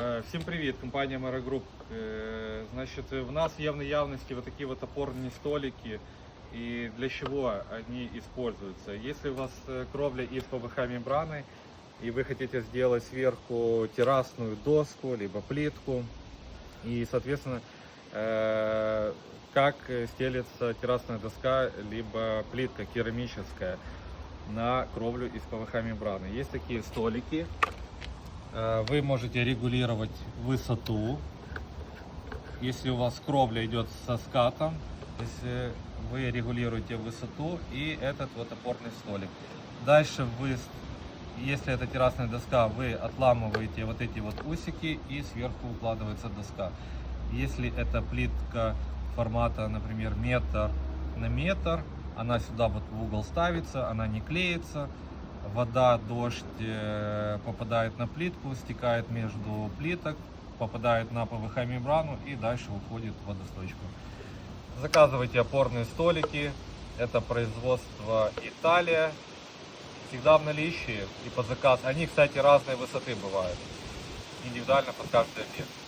Е, Всім привіт, компанія Mera Group. Е, Значит, в нас є в наявности вот такие вот опорные столики. И для чего они используются? Если у вас э, кровля из ПВХ мембраны, и вы хотите сделать сверху террасную доску, либо плитку, и, соответственно, э, как э, стелится террасная доска, либо плитка керамическая на кровлю из ПВХ мембраны. Есть такие столики, Э, вы можете регулировать высоту. Если у вас кровля идет со скатом, если вы регулируете высоту и этот вот опорный столик. Дальше вы, если это террасная доска, вы отламываете вот эти вот усики и сверху укладывается доска. Если это плитка формата, например, метр на метр, она сюда вот в угол ставится, она не клеится, вода, дождь э, попадает на плитку, стекает между плиток, попадает на ПВХ мембрану и дальше уходит в водосточку. Заказывайте опорные столики. Это производство Италия. Всегда в наличии и под заказ. Они, кстати, разной высоты бывают. Индивидуально под каждый объект.